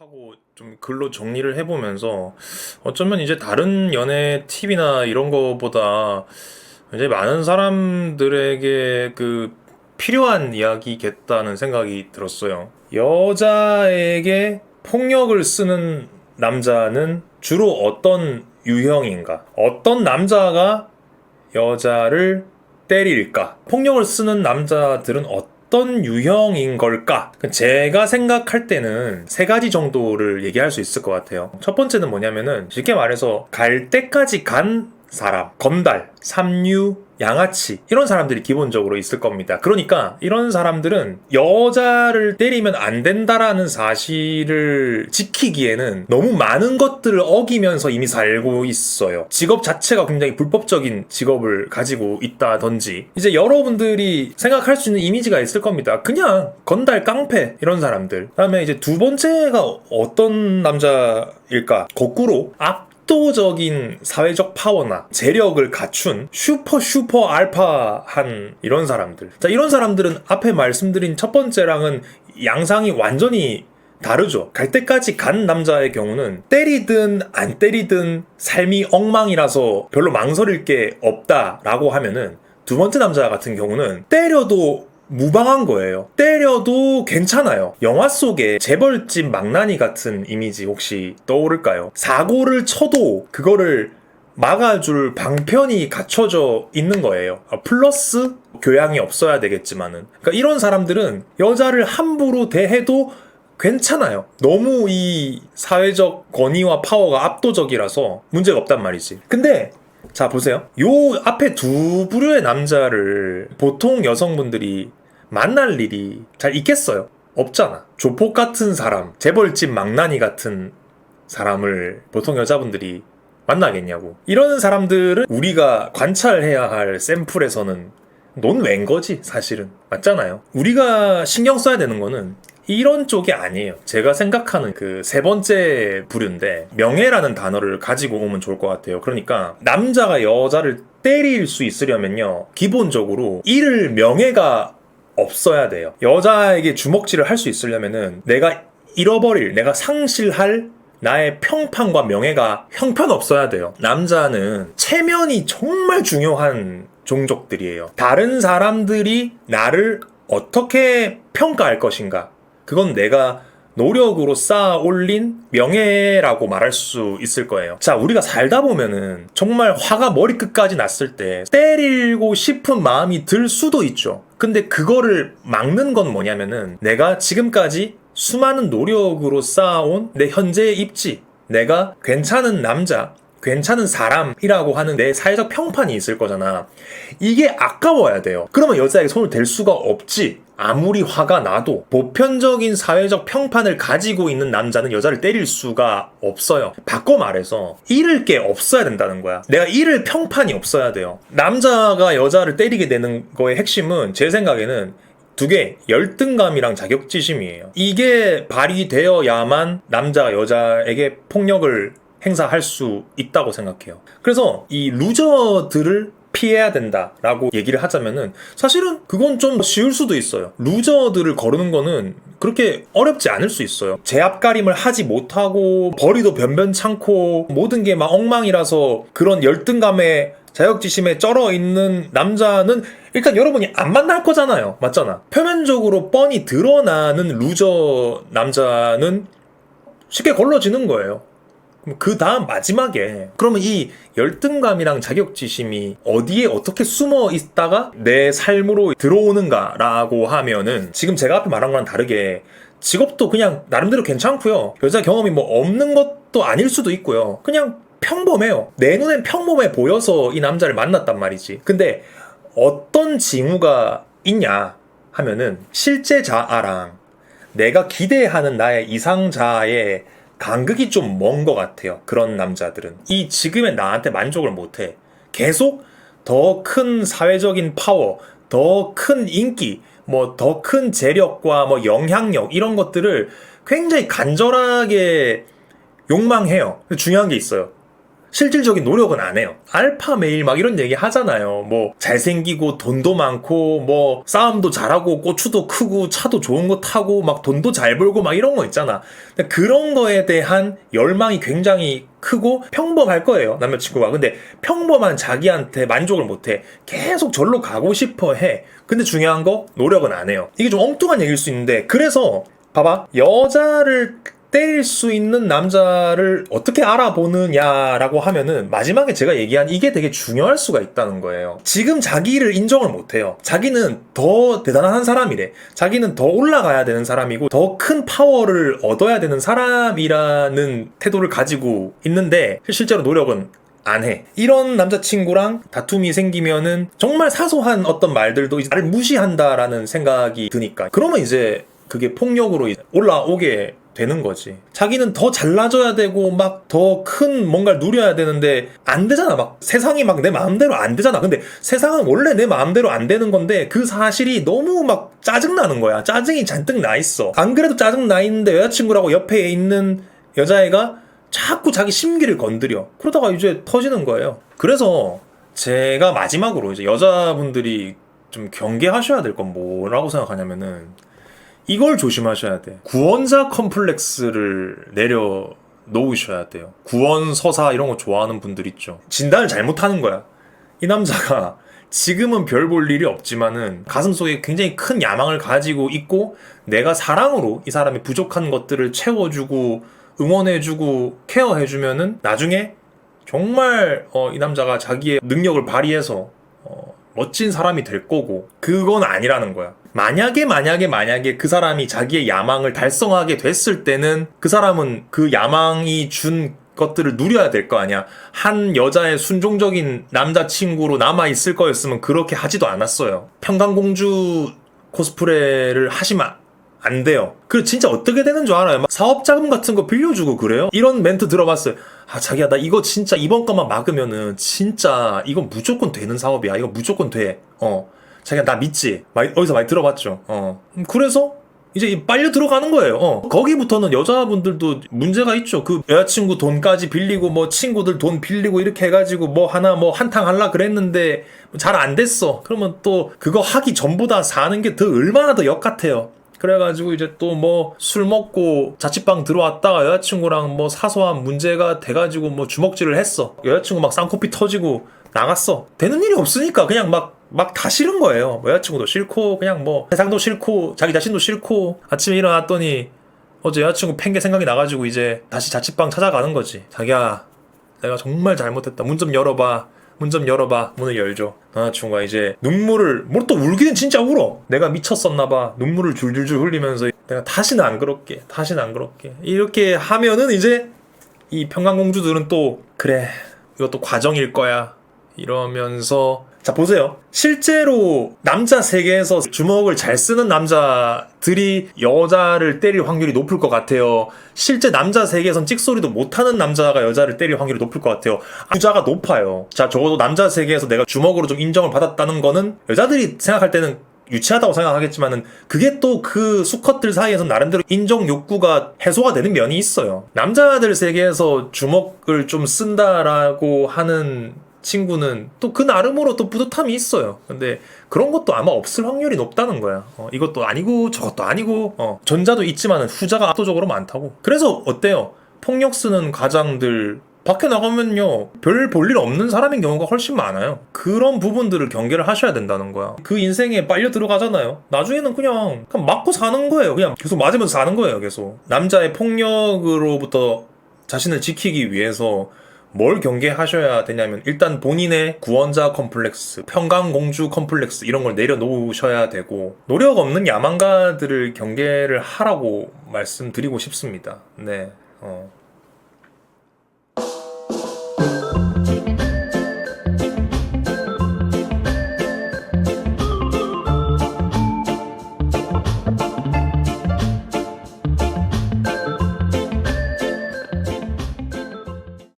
하고 좀 글로 정리를 해보면서 어쩌면 이제 다른 연애 팁이나 이런 거보다 이제 많은 사람들에게 그 필요한 이야기겠다는 생각이 들었어요. 여자에게 폭력을 쓰는 남자는 주로 어떤 유형인가? 어떤 남자가 여자를 때릴까? 폭력을 쓰는 남자들은 어떤 유형인 걸까? 제가 생각할 때는 세 가지 정도를 얘기할 수 있을 것 같아요. 첫 번째는 뭐냐면은 쉽게 말해서 갈 때까지 간 사람, 건달, 삼류, 양아치 이런 사람들이 기본적으로 있을 겁니다. 그러니까 이런 사람들은 여자를 때리면 안 된다라는 사실을 지키기에는 너무 많은 것들을 어기면서 이미 살고 있어요. 직업 자체가 굉장히 불법적인 직업을 가지고 있다든지 이제 여러분들이 생각할 수 있는 이미지가 있을 겁니다. 그냥 건달 깡패 이런 사람들. 그다음에 이제 두 번째가 어떤 남자일까? 거꾸로 앞 압도적인 사회적 파워나 재력을 갖춘 슈퍼 슈퍼 알파한 이런 사람들. 자, 이런 사람들은 앞에 말씀드린 첫 번째랑은 양상이 완전히 다르죠. 갈 때까지 간 남자의 경우는 때리든 안 때리든 삶이 엉망이라서 별로 망설일 게 없다라고 하면은 두 번째 남자 같은 경우는 때려도 무방한 거예요. 때려도 괜찮아요. 영화 속에 재벌집 망나니 같은 이미지 혹시 떠오를까요? 사고를 쳐도 그거를 막아줄 방편이 갖춰져 있는 거예요. 아, 플러스 교양이 없어야 되겠지만은. 그러니까 이런 사람들은 여자를 함부로 대해도 괜찮아요. 너무 이 사회적 권위와 파워가 압도적이라서 문제가 없단 말이지. 근데 자 보세요. 요 앞에 두 부류의 남자를 보통 여성분들이 만날 일이 잘 있겠어요? 없잖아. 조폭 같은 사람, 재벌집 망나니 같은 사람을 보통 여자분들이 만나겠냐고. 이런 사람들은 우리가 관찰해야 할 샘플에서는 논외인 거지, 사실은. 맞잖아요. 우리가 신경 써야 되는 거는 이런 쪽이 아니에요. 제가 생각하는 그 세 번째 부류인데 명예라는 단어를 가지고 오면 좋을 것 같아요. 그러니까 남자가 여자를 때릴 수 있으려면요. 기본적으로 이를 명예가 없어야 돼요. 여자에게 주먹질을 할 수 있으려면은 내가 잃어버릴, 내가 상실할 나의 평판과 명예가 형편없어야 돼요. 남자는 체면이 정말 중요한 종족들이에요. 다른 사람들이 나를 어떻게 평가할 것인가? 그건 내가 노력으로 쌓아 올린 명예라고 말할 수 있을 거예요. 자, 우리가 살다 보면은 정말 화가 머리끝까지 났을 때 때리고 싶은 마음이 들 수도 있죠. 근데 그거를 막는 건 뭐냐면은 내가 지금까지 수많은 노력으로 쌓아온 내 현재의 입지, 내가 괜찮은 남자, 괜찮은 사람이라고 하는 내 사회적 평판이 있을 거잖아. 이게 아까워야 돼요. 그러면 여자에게 손을 댈 수가 없지. 아무리 화가 나도 보편적인 사회적 평판을 가지고 있는 남자는 여자를 때릴 수가 없어요. 바꿔 말해서 잃을 게 없어야 된다는 거야. 내가 잃을 평판이 없어야 돼요. 남자가 여자를 때리게 되는 거의 핵심은 제 생각에는 두 개, 열등감이랑 자격지심이에요. 이게 발휘되어야만 남자가 여자에게 폭력을 행사할 수 있다고 생각해요. 그래서 이 루저들을 피해야 된다라고 얘기를 하자면은 사실은 그건 좀 쉬울 수도 있어요. 루저들을 거르는 거는 그렇게 어렵지 않을 수 있어요. 제압가림을 하지 못하고 벌이도 변변찮고 모든 게 막 엉망이라서 그런 열등감에 자격지심에 쩔어 있는 남자는 일단 여러분이 안 만날 거잖아요. 맞잖아. 표면적으로 뻔히 드러나는 루저 남자는 쉽게 걸러지는 거예요. 그 다음 마지막에 그러면 이 열등감이랑 자격지심이 어디에 어떻게 숨어 있다가 내 삶으로 들어오는가라고 하면은 지금 제가 앞에 말한 거랑 다르게 직업도 그냥 나름대로 괜찮고요. 여자 경험이 뭐 없는 것도 아닐 수도 있고요. 그냥 평범해요. 내 눈엔 평범해 보여서 이 남자를 만났단 말이지. 근데 어떤 징후가 있냐 하면은 실제 자아랑 내가 기대하는 나의 이상자의 간극이 좀 먼 것 같아요. 그런 남자들은. 이 지금의 나한테 만족을 못해. 계속 더 큰 사회적인 파워, 더 큰 인기, 뭐 더 큰 재력과 뭐 영향력 이런 것들을 굉장히 간절하게 욕망해요. 중요한 게 있어요. 실질적인 노력은 안 해요. 알파 메일 막 이런 얘기 하잖아요. 뭐 잘생기고 돈도 많고 뭐 싸움도 잘하고 고추도 크고 차도 좋은 거 타고 막 돈도 잘 벌고 막 이런 거 있잖아. 그런 거에 대한 열망이 굉장히 크고 평범할 거예요. 남자친구가. 근데 평범한 자기한테 만족을 못 해. 계속 절로 가고 싶어 해. 근데 중요한 거 노력은 안 해요. 이게 좀 엉뚱한 얘기일 수 있는데 그래서 봐봐. 여자를 때릴 수 있는 남자를 어떻게 알아보느냐라고 하면은 마지막에 제가 얘기한 이게 되게 중요할 수가 있다는 거예요. 지금 자기를 인정을 못 해요. 자기는 더 대단한 사람이래. 자기는 더 올라가야 되는 사람이고 더 큰 파워를 얻어야 되는 사람이라는 태도를 가지고 있는데 실제로 노력은 안 해. 이런 남자친구랑 다툼이 생기면은 정말 사소한 어떤 말들도 나를 무시한다라는 생각이 드니까. 그러면 이제 그게 폭력으로 올라오게 되는 거지. 자기는 더 잘나져야 되고 막 더 큰 뭔가를 누려야 되는데 안 되잖아. 막 세상이 막 내 마음대로 안 되잖아. 근데 세상은 원래 내 마음대로 안 되는 건데 그 사실이 너무 막 짜증 나는 거야. 짜증이 잔뜩 나 있어. 안 그래도 짜증 나 있는데 여자친구라고 옆에 있는 여자애가 자꾸 자기 심기를 건드려. 그러다가 이제 터지는 거예요. 그래서 제가 마지막으로 이제 여자분들이 좀 경계하셔야 될 건 뭐라고 생각하냐면은 이걸 조심하셔야 돼. 구원자 컴플렉스를 내려 놓으셔야 돼요. 구원 서사 이런 거 좋아하는 분들 있죠. 진단을 잘못하는 거야. 이 남자가 지금은 별 볼 일이 없지만은 가슴속에 굉장히 큰 야망을 가지고 있고 내가 사랑으로 이 사람의 부족한 것들을 채워주고 응원해주고 케어해주면은 나중에 정말 어, 이 남자가 자기의 능력을 발휘해서 어, 멋진 사람이 될 거고 그건 아니라는 거야. 만약에 만약에 만약에 그 사람이 자기의 야망을 달성하게 됐을 때는 그 사람은 그 야망이 준 것들을 누려야 될 거 아니야. 한 여자의 순종적인 남자친구로 남아 있을 거였으면 그렇게 하지도 않았어요. 평강공주 코스프레를 하시면 안 돼요. 그 진짜 어떻게 되는 줄 알아요? 막 사업 자금 같은 거 빌려주고 그래요? 이런 멘트 들어봤어요. 아 자기야 나 이거 진짜 이번 것만 막으면은 진짜 이건 무조건 되는 사업이야. 이거 무조건 돼. 어 자기야 나 믿지? 많이, 어디서 많이 들어봤죠. 어 음, 그래서 이제 이 빨려 들어가는 거예요. 어. 거기부터는 여자분들도 문제가 있죠. 그 여자친구 돈까지 빌리고 뭐 친구들 돈 빌리고 이렇게 해가지고 뭐 하나 뭐 한탕 할라 그랬는데 잘 안 됐어. 그러면 또 그거 하기 전보다 사는 게 더 얼마나 더 역 같아요. 그래가지고 이제 또 뭐 술 먹고 자취방 들어왔다가 여자친구랑 뭐 사소한 문제가 돼가지고 뭐 주먹질을 했어. 여자친구 막 쌍코피 터지고 나갔어. 되는 일이 없으니까 그냥 막 막 다 싫은 거예요. 뭐 여자친구도 싫고 그냥 뭐 세상도 싫고 자기 자신도 싫고 아침에 일어났더니 어제 여자친구 팽개 생각이 나가지고 이제 다시 자취방 찾아가는 거지. 자기야 내가 정말 잘못했다. 문 좀 열어봐. 문 좀 열어봐. 문을 열죠. 남자친구가 이제 눈물을, 뭘 또 울기는 진짜 울어. 내가 미쳤었나봐. 눈물을 줄줄줄 흘리면서 내가 다시는 안 그럴게. 다시는 안 그럴게. 이렇게 하면은 이제 이 평강공주들은 또 그래. 이것도 과정일 거야. 이러면서 자 보세요. 실제로 남자 세계에서 주먹을 잘 쓰는 남자들이 여자를 때릴 확률이 높을 것 같아요. 실제 남자 세계에선 찍소리도 못하는 남자가 여자를 때릴 확률이 높을 것 같아요. 부자가 높아요. 자 적어도 남자 세계에서 내가 주먹으로 좀 인정을 받았다는 거는 여자들이 생각할 때는 유치하다고 생각하겠지만은 그게 또 그 수컷들 사이에서 나름대로 인정 욕구가 해소가 되는 면이 있어요. 남자들 세계에서 주먹을 좀 쓴다라고 하는 친구는 또 그 나름으로 또 뿌듯함이 있어요. 근데 그런 것도 아마 없을 확률이 높다는 거야. 어, 이것도 아니고 저것도 아니고 어, 전자도 있지만은 후자가 압도적으로 많다고. 그래서 어때요? 폭력 쓰는 가장들 밖에 나가면요 별 볼 일 없는 사람인 경우가 훨씬 많아요. 그런 부분들을 경계를 하셔야 된다는 거야. 그 인생에 빨려 들어가잖아요. 나중에는 그냥 그냥 맞고 사는 거예요. 그냥 계속 맞으면서 사는 거예요. 계속 남자의 폭력으로부터 자신을 지키기 위해서 뭘 경계하셔야 되냐면 일단 본인의 구원자 컴플렉스, 평강공주 컴플렉스 이런 걸 내려놓으셔야 되고 노력 없는 야망가들을 경계를 하라고 말씀드리고 싶습니다. 네. 어.